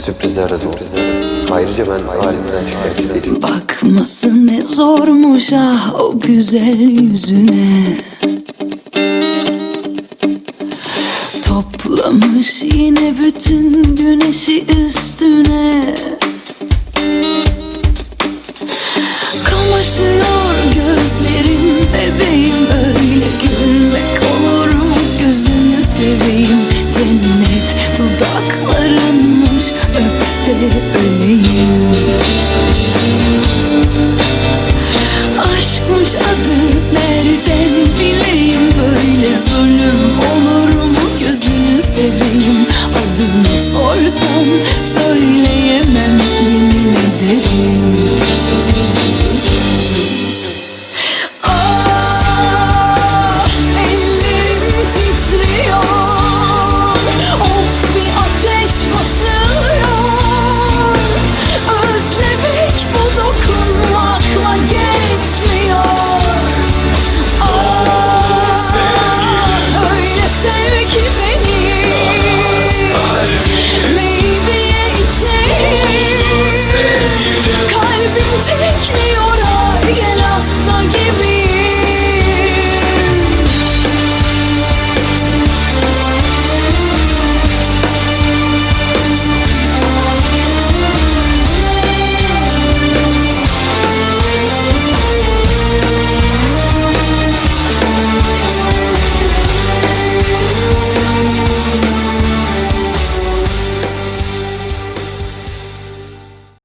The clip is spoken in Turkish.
Sürprizlerle dolu. Ayrıca ben halimden şikayetçi değilim. Bakması ne zormuş ah o güzel yüzüne Toplamış yine bütün güneşi üstüne Kamaşıyor öleyim. Aşkmış adı nereden bileyim? Böyle zulüm olur mu? Gözünü seveyim. Adını sorsam söyle. You.